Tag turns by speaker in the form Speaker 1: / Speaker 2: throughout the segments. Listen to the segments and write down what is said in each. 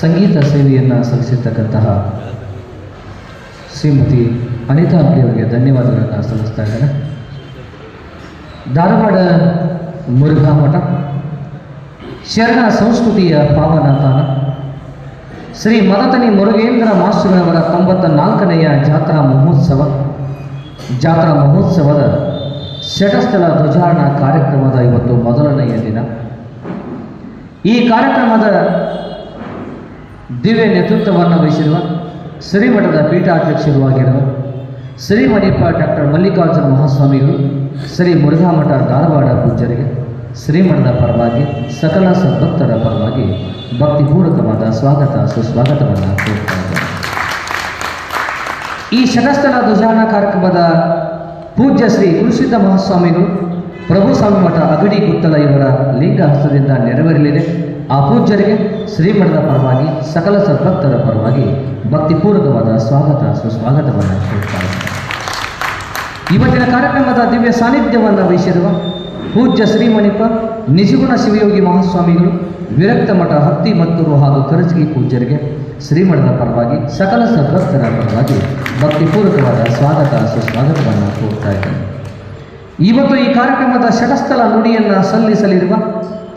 Speaker 1: ಸಂಗೀತ ಸೇವೆಯನ್ನು ಸಲ್ಲಿಸಿರ್ತಕ್ಕಂತಹ ಶ್ರೀಮತಿ ಅನಿತಾ ಅವರಿಗೆ ಧನ್ಯವಾದಗಳನ್ನು ಸಲ್ಲಿಸ್ತಾ ಇದ್ದೇನೆ. ಧಾರವಾಡ ಮುರುಘಾ ಮಠ, ಶರಣ ಸಂಸ್ಕೃತಿಯ ಪಾವನ ತಾಣ ಶ್ರೀ ಮದತನಿ ಮುರುಗೇಂದ್ರ ಮಾಸ್ಟರ್ನವರ ತೊಂಬತ್ತ ನಾಲ್ಕನೆಯ ಜಾತ್ರಾ ಮಹೋತ್ಸವ, ಜಾತ್ರಾ ಮಹೋತ್ಸವದ ಷಟಸ್ಥಳ ಧ್ವಜಾರಣ ಕಾರ್ಯಕ್ರಮದ ಇವತ್ತು ಮೊದಲನೆಯ ದಿನ. ಈ ಕಾರ್ಯಕ್ರಮದ ದಿವ್ಯ ನೇತೃತ್ವವನ್ನು ವಹಿಸಿರುವ ಶ್ರೀಮಠದ ಪೀಠಾಧ್ಯಕ್ಷರು ಆಗಿರುವ ಶ್ರೀಮಣಿಪ ಡಾಕ್ಟರ್ ಮಲ್ಲಿಕಾರ್ಜುನ ಮಹಾಸ್ವಾಮಿಗಳು, ಶ್ರೀ ಮುರುಘಾಮಠ ಧಾರವಾಡ ಪೂಜ್ಯರಿಗೆ, ಶ್ರೀಮಠದ ಪರವಾಗಿ ಸಕಲ ಸದ್ಭಕ್ತರ ಪರವಾಗಿ ಭಕ್ತಿಪೂರ್ವಕವಾದ ಸ್ವಾಗತ, ಸುಸ್ವಾಗತವನ್ನು ಕೋರ್ತಾರೆ ಈ ಶತಸ್ಥಲ ಧ್ವಜಾನ ಕಾರ್ಯಕ್ರಮದ ಪೂಜ್ಯ ಶ್ರೀ ಗುರುಸಿದ್ಧ ಮಹಾಸ್ವಾಮಿಗಳು ಪ್ರಭು ಸ್ವಾಮಿ ಮಠ ಅಗಡಿ ಗುತ್ತಲ ಇವರ ಲಿಂಗ ಹಸ್ತದಿಂದ ನೆರವೇರಲಿದೆ. ಆ ಪೂಜ್ಯರಿಗೆ ಶ್ರೀಮಠದ ಪರವಾಗಿ ಸಕಲ ಸದ್ಭಕ್ತರ ಪರವಾಗಿ ಭಕ್ತಿಪೂರ್ವಕವಾದ ಸ್ವಾಗತ, ಸುಸ್ವಾಗತವನ್ನು ಇದ್ದೇನೆ ಇವತ್ತಿನ ಕಾರ್ಯಕ್ರಮದ ದಿವ್ಯ ಸಾನ್ನಿಧ್ಯವನ್ನು ವಹಿಸಿರುವ ಪೂಜ್ಯ ಶ್ರೀಮಣಿಪ, ನಿಜಗುಣ ಶಿವಯೋಗಿ ಮಹಾಸ್ವಾಮಿಗಳು, ವಿರಕ್ತ ಮಠ ಹತ್ತಿ ಮತ್ತೂರು ಹಾಗೂ ಕರಸಗಿ ಪೂಜ್ಯರಿಗೆ ಶ್ರೀಮಠದ ಪರವಾಗಿ ಸಕಲ ಸದ್ಭಕ್ತರ ಪರವಾಗಿ ಭಕ್ತಿಪೂರ್ವಕವಾದ ಸ್ವಾಗತ, ಸುಸ್ವಾಗತವನ್ನು ಕೋರ್ತಾ ಇದ್ದೇನೆ ಇವತ್ತು ಈ ಕಾರ್ಯಕ್ರಮದ ಶಟಸ್ಥಲ ನುಡಿಯನ್ನು ಸಲ್ಲಿಸಲಿರುವ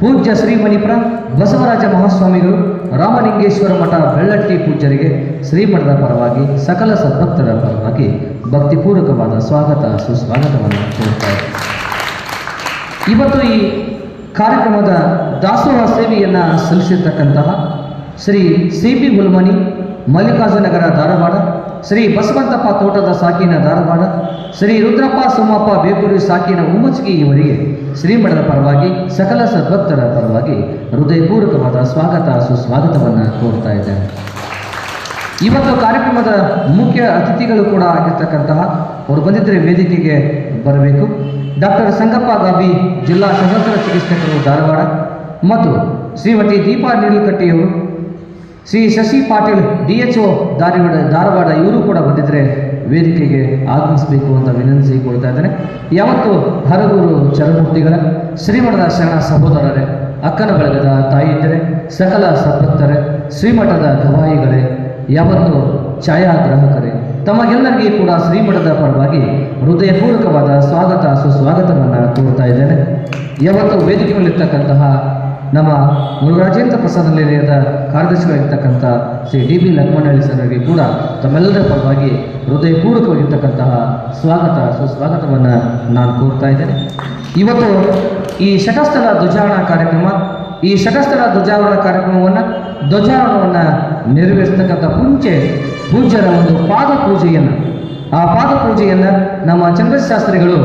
Speaker 1: ಪೂಜ್ಯ ಶ್ರೀಮಣಿಪುರ ಬಸವರಾಜ ಮಹಾಸ್ವಾಮಿಗಳು ರಾಮಲಿಂಗೇಶ್ವರ ಮಠ ಬೆಳ್ಳಟ್ಟಿ ಪೂಜ್ಯರಿಗೆ ಶ್ರೀಮಠದ ಪರವಾಗಿ ಸಕಲ ಸದ್ಭಕ್ತರ ಪರವಾಗಿ ಭಕ್ತಿಪೂರ್ವಕವಾದ ಸ್ವಾಗತ, ಸುಸ್ವಾಗತವನ್ನು ಕೋರುತ್ತಾರೆ ಇವತ್ತು ಈ ಕಾರ್ಯಕ್ರಮದ ದಾಸೋಹ ಸೇವೆಯನ್ನು ಸಲ್ಲಿಸಿರ್ತಕ್ಕಂತಹ ಶ್ರೀ ಸಿ ಪಿ ಗುಲ್ಮನಿ ಮಲ್ಲಿಕಾರ್ಜುನಗರ ಧಾರವಾಡ ಶ್ರೀ ಬಸವಂತಪ್ಪ ತೋಟದ ಸಾಕಿನ ಧಾರವಾಡ ಶ್ರೀ ರುದ್ರಪ್ಪ ಸೋಮಪ್ಪ ಬೇಪೂರಿ ಸಾಕಿನ ಉಮ್ಮಚ್ಗಿ ಇವರಿಗೆ ಶ್ರೀಮಠದ ಪರವಾಗಿ, ಸಕಲ ಸದ್ಭಕ್ತರ ಪರವಾಗಿ ಹೃದಯಪೂರ್ವಕವಾದ ಸ್ವಾಗತ, ಸುಸ್ವಾಗತವನ್ನು ಕೋರ್ತಾ ಇದ್ದೇನೆ. ಇವತ್ತು ಕಾರ್ಯಕ್ರಮದ ಮುಖ್ಯ ಅತಿಥಿಗಳು ಕೂಡ ಆಗಿರ್ತಕ್ಕಂತಹ ಅವರು ಬಂದಿದ್ದರೆ ವೇದಿಕೆಗೆ ಬರಬೇಕು. ಡಾಕ್ಟರ್ ಸಂಗಪ್ಪ ಗಾಬಿ ಜಿಲ್ಲಾ ಸಶಸ್ತ್ರ ಚಿಕಿತ್ಸಕರು ಧಾರವಾಡ ಮತ್ತು Shrimati Deepa ನೀಲಕಟ್ಟಿಯವರು Shri Shashi Patil D H O Dharwad Dharwad ಇವರು ಕೂಡ ಬಂದಿದ್ದರೆ ವೇದಿಕೆಗೆ ಆಗಮಿಸಬೇಕು ಅಂತ ವಿನಂತಿಸಿಕೊಳ್ತಾ ಇದ್ದೇನೆ. ಯಾವತ್ತು ಹರಗೂರು ಚರಮೂರ್ತಿಗಳ, ಶ್ರೀಮಠದ ಶರಣ ಸಹೋದರರೇ, ಅಕ್ಕನ ಬಳಗದ ತಾಯಿದರೆ ಸಕಲ ಸದ್ಭಕ್ತರೇ ಶ್ರೀಮಠದ ಗವಾಯಿಗಳೇ, ಯಾವತ್ತು ಛಾಯಾಗ್ರಾಹಕರೇ,
Speaker 2: ತಮಗೆಲ್ಲರಿಗೆ ಕೂಡ ಶ್ರೀಮಠದ ಪರವಾಗಿ ಹೃದಯಪೂರ್ವಕವಾದ ಸ್ವಾಗತ, ಸುಸ್ವಾಗತವನ್ನು ಕೋರ್ತಾ ಇದ್ದೇನೆ. ಯಾವತ್ತು ವೇದಿಕೆ ಮೇಲಿರ್ತಕ್ಕಂತಹ ನಮ್ಮ ಮುರುಘರಾಜೇಂದ್ರ ಪ್ರಸಾದ ನಿಲಯದ ಕಾರ್ಯದರ್ಶಿಯಾಗಿರ್ತಕ್ಕಂಥ ಶ್ರೀ ಡಿ ಬಿ ಲಕ್ಷ್ಮಣಹಳ್ಳಿ ಸರ್ಗೆ ಕೂಡ ತಮ್ಮೆಲ್ಲರ ಪರವಾಗಿ ಹೃದಯಪೂರ್ವಕವಾಗಿರ್ತಕ್ಕಂತಹ ಸ್ವಾಗತ, ಸುಸ್ವಾಗತವನ್ನು ನಾನು ಕೋರ್ತಾ ಇದ್ದೇನೆ. ಇವತ್ತು ಈ ಶಟಸ್ಥಳ ಧ್ವಜಾರೋಹಣ ಕಾರ್ಯಕ್ರಮ, ಈ ಶಟಸ್ಥಳ ಧ್ವಜಾರೋಹಣ ಕಾರ್ಯಕ್ರಮವನ್ನು, ಧ್ವಜಾರೋಹಣವನ್ನು ನೆರವೇರಿಸ್ತಕ್ಕಂಥ ಮುಂಚೆ ಪೂಜ್ಯರ ಒಂದು ಪಾದ ಪೂಜೆಯನ್ನು ಆ ಪಾದ ಪೂಜೆಯನ್ನು ನಮ್ಮ ಚಂದ್ರಶಾಸ್ತ್ರಿಗಳು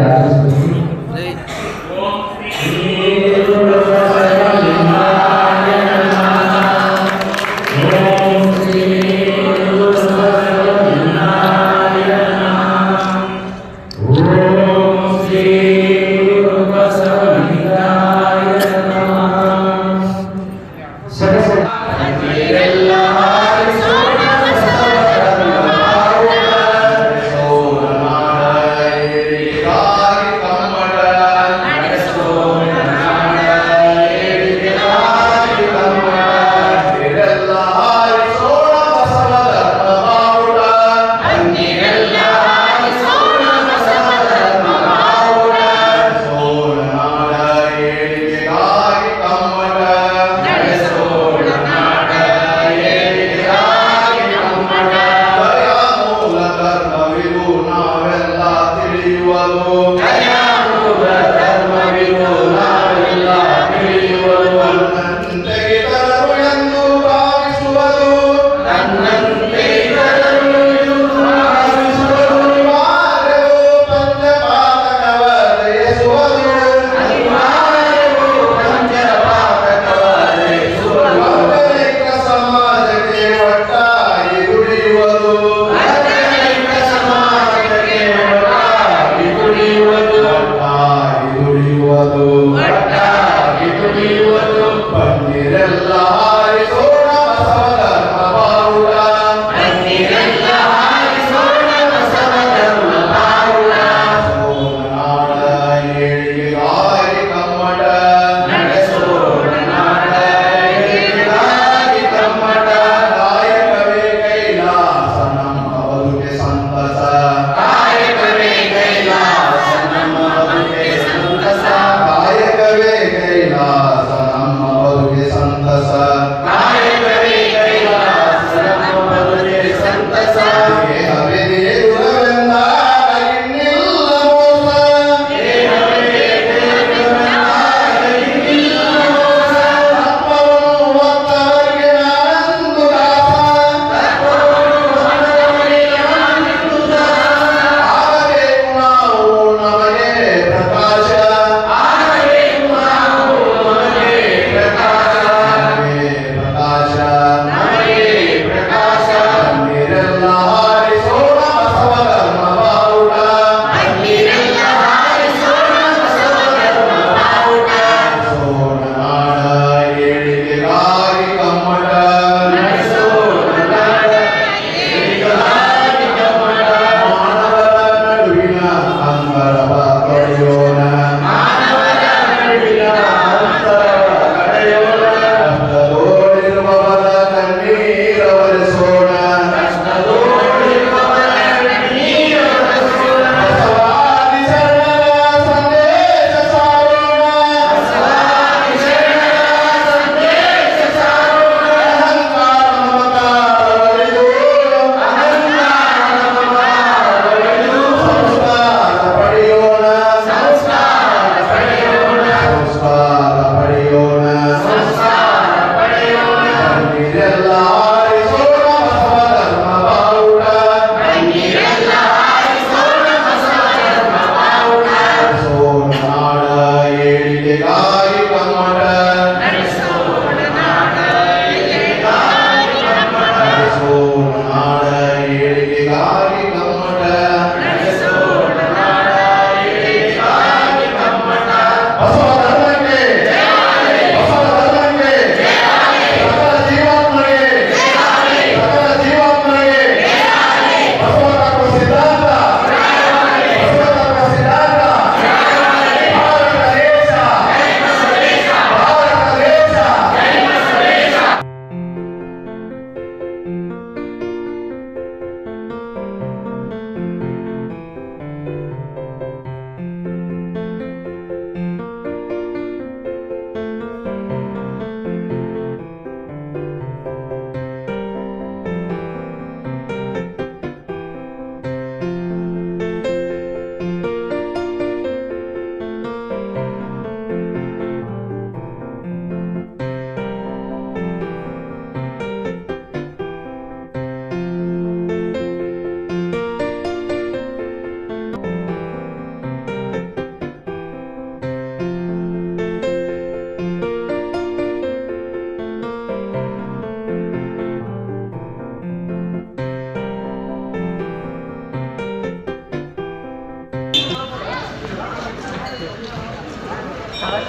Speaker 3: Isaiah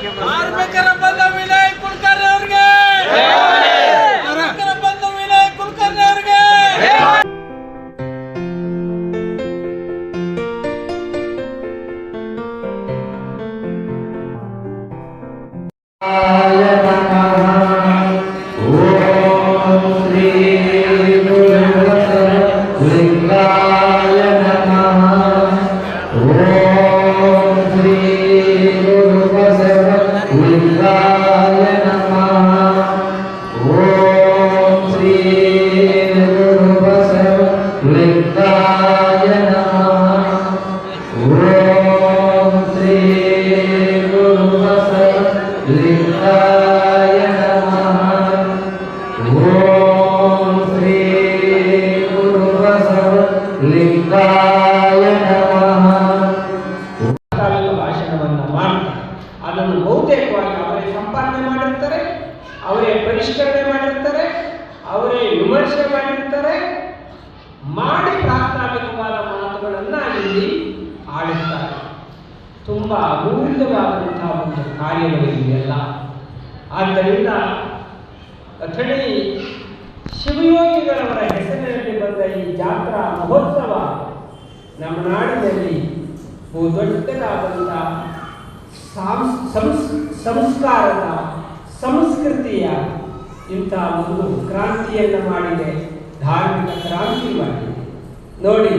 Speaker 4: ಕಾರ್ಮಿಕರ ಬಂದ
Speaker 5: ಅದನ್ನು ಬಹುತೇಕವಾಗಿ ಅವರೇ ಸಂಪಾದನೆ ಮಾಡಿರ್ತಾರೆ, ಅವರೇ ಪರಿಷ್ಕರಣೆ ಮಾಡಿರ್ತಾರೆ, ಅವರೇ ವಿಮರ್ಶೆ ಮಾಡಿರ್ತಾರೆ. ಮಾಡಿ ಪ್ರಾಸ್ತಾವಿಕವಾದ ಮಾತುಗಳನ್ನು ಇಲ್ಲಿ ಆಡುತ್ತಾರೆ ತುಂಬ ಅಮೂಲ್ಯವಾದಂತಹ ಒಂದು ಕಾರ್ಯಗಳು ಇವೆಲ್ಲ. ಆದ್ದರಿಂದ ಅಥಣಿ ಶಿವಯೋಗಿಗಳವರ ಹೆಸರಿನಲ್ಲಿ ಬಂದ ಈ ಜಾತ್ರಾ ಮಹೋತ್ಸವ ನಮ್ಮ ನಾಡಿನಲ್ಲಿ ಬಹು ದೊಡ್ಡದಾದಂಥ ಸಾಂಸ್ ಸಂಸ್, ಸಂಸ್ಕಾರದ, ಸಂಸ್ಕೃತಿಯ ಇಂಥ ಒಂದು ಕ್ರಾಂತಿಯನ್ನು ಮಾಡಿದೆ, ಧಾರ್ಮಿಕ ಕ್ರಾಂತಿ ಮಾಡಿದೆ ನೋಡಿ,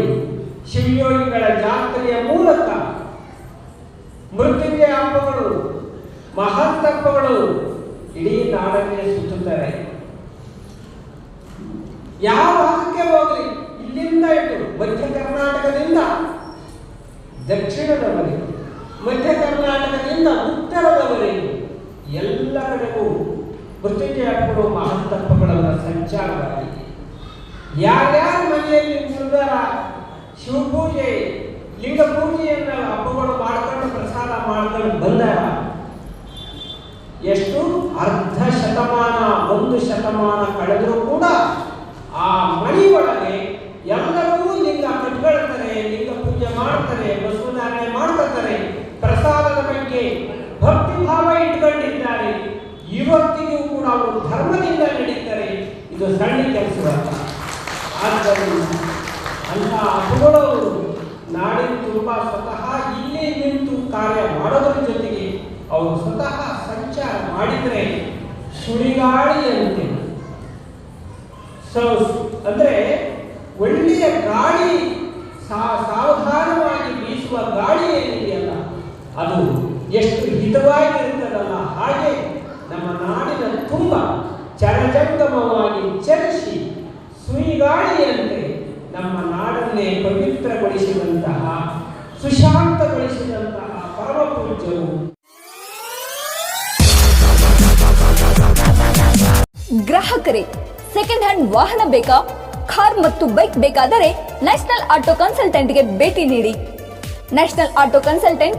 Speaker 5: ಶಿವಯೋಗಿಗಳ ಜಾತ್ರೆಯ ಮೂಲಕ ಮೃತ್ಯುಂಜಯ ಹಬ್ಬಗಳು, ಮಹತ್ ಹಬ್ಬಗಳು ಇಡೀ ನಾಡನ್ನೇ ಸುತ್ತುತ್ತಾರೆ ಯಾವ ಭಾಗಕ್ಕೆ ಹೋಗಲಿ, ಇಲ್ಲಿಂದ ಇಟ್ಟು ಮಧ್ಯ ಕರ್ನಾಟಕದಿಂದ ದಕ್ಷಿಣದವರೆಗೆ ಮಧ್ಯ ಕರ್ನಾಟಕದಿಂದ ಉತ್ತರದವರೆಗೆ ಎಲ್ಲ ಕಡೆಗೂ ಮೃತ್ಯುಂಜಯ ಹಾಕಿಕೊಡುವ ಮಹತ್ ಸಂಚಾರ ಸಂಚಾರವಾಗಿದೆ ಯಾರ್ಯಾರ ಮನೆಯಲ್ಲಿ ನಿರ್ಧಾರ, ಶಿವಪೂಜೆ ಲಿಂಗ ಪೂಜೆಯನ್ನು ಹಬ್ಬಗಳು ಮಾಡ್ಕೊಂಡು ಪ್ರಸಾದ ಮಾಡ್ಕೊಂಡು ಬಂದಾರ ಎಷ್ಟು ಅರ್ಧ ಶತಮಾನ, ಒಂದು ಶತಮಾನ ಕಳೆದರೂ ಕೂಡ ಆ ಮನೆಯೊಳಗೆ ಬಗ್ಗೆ ಭಕ್ತಿ ಭಾವ ಇಟ್ಕೊಂಡಿದ್ದಾರೆ. ಇವತ್ತಿಗೂ ಕೂಡ ಅವರು ಧರ್ಮದಿಂದ ನಡೀತಾರೆ. ಇದು ಸಣ್ಣ ಕೆಲಸವಲ್ಲ. ಆದ್ದರಿಂದ ಅಂತ ಹಬ್ಬಗಳು ನಾಡಿನ ತುಂಬ ಸ್ವತಃ ಇಲ್ಲೇ ನಿಂತು ಕಾರ್ಯ ಮಾಡೋದ್ರ ಜೊತೆಗೆ ಅವರು ಸ್ವತಃ ಸಂಚಾರ ಮಾಡಿದರೆ ಸುಳಿಗಾಳಿಯಂತೆ ಅಂದರೆ ಒಳ್ಳೆಯ ಗಾಳಿ ಸಾವಧಾನವಾಗಿ ಬೀಸುವ ಗಾಳಿ ಏನಿದೆಯಲ್ಲ ಅದು ಎಷ್ಟು ಹಿತವಾಗಿರುತ್ತದಲ್ಲ ಹಾಗೆ ನಮ್ಮ ನಾಡಿನ ತುಂಬ ಚರಜಂಗಮವಾಗಿ ಚಲಿಸಿ ಸುಯಿಗಾಳಿಯಂತೆ ನಮ್ಮ ನಾಡನ್ನೇ ಪವಿತ್ರಗೊಳಿಸಿದಂತಹ, ಸುಶಾಂತಗೊಳಿಸಿದಂತಹ ಪರಮ ಪೂಜ್ಯವು
Speaker 6: ಗ್ರಾಹಕರೇ ಸೆಕೆಂಡ್ ಹ್ಯಾಂಡ್ ವಾಹನ ಬೇಕಾ? ಕಾರ್ ಮತ್ತು ಬೈಕ್ ಬೇಕಾದರೆ ನ್ಯಾಷನಲ್ ಆಟೋ ಕನ್ಸಲ್ಟೆಂಟ್ಗೆ ಭೇಟಿ ನೀಡಿ. National auto consultant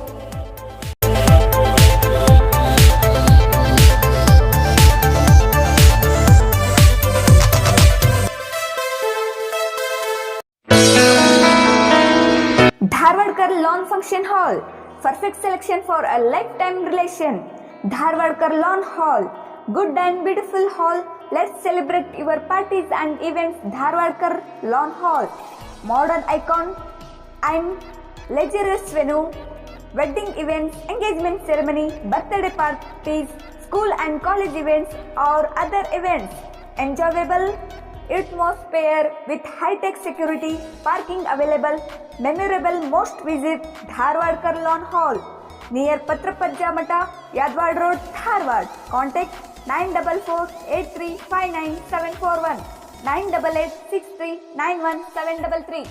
Speaker 6: Dharwadkar lawn function hall perfect selection for a lifetime relation Dharwadkar lawn hall good and beautiful hall let's celebrate your parties and events Dharwadkar lawn hall modern icon and leisure venue, wedding events, engagement ceremony, birthday parties, school and college events or other events. Enjoyable atmosphere with high-tech security, parking available, memorable most visit Dharwad Karlon Hall near Patrapajja Mata, Yadwad Road, Dharwad. Contact 944-8359-741, 988-6391-733.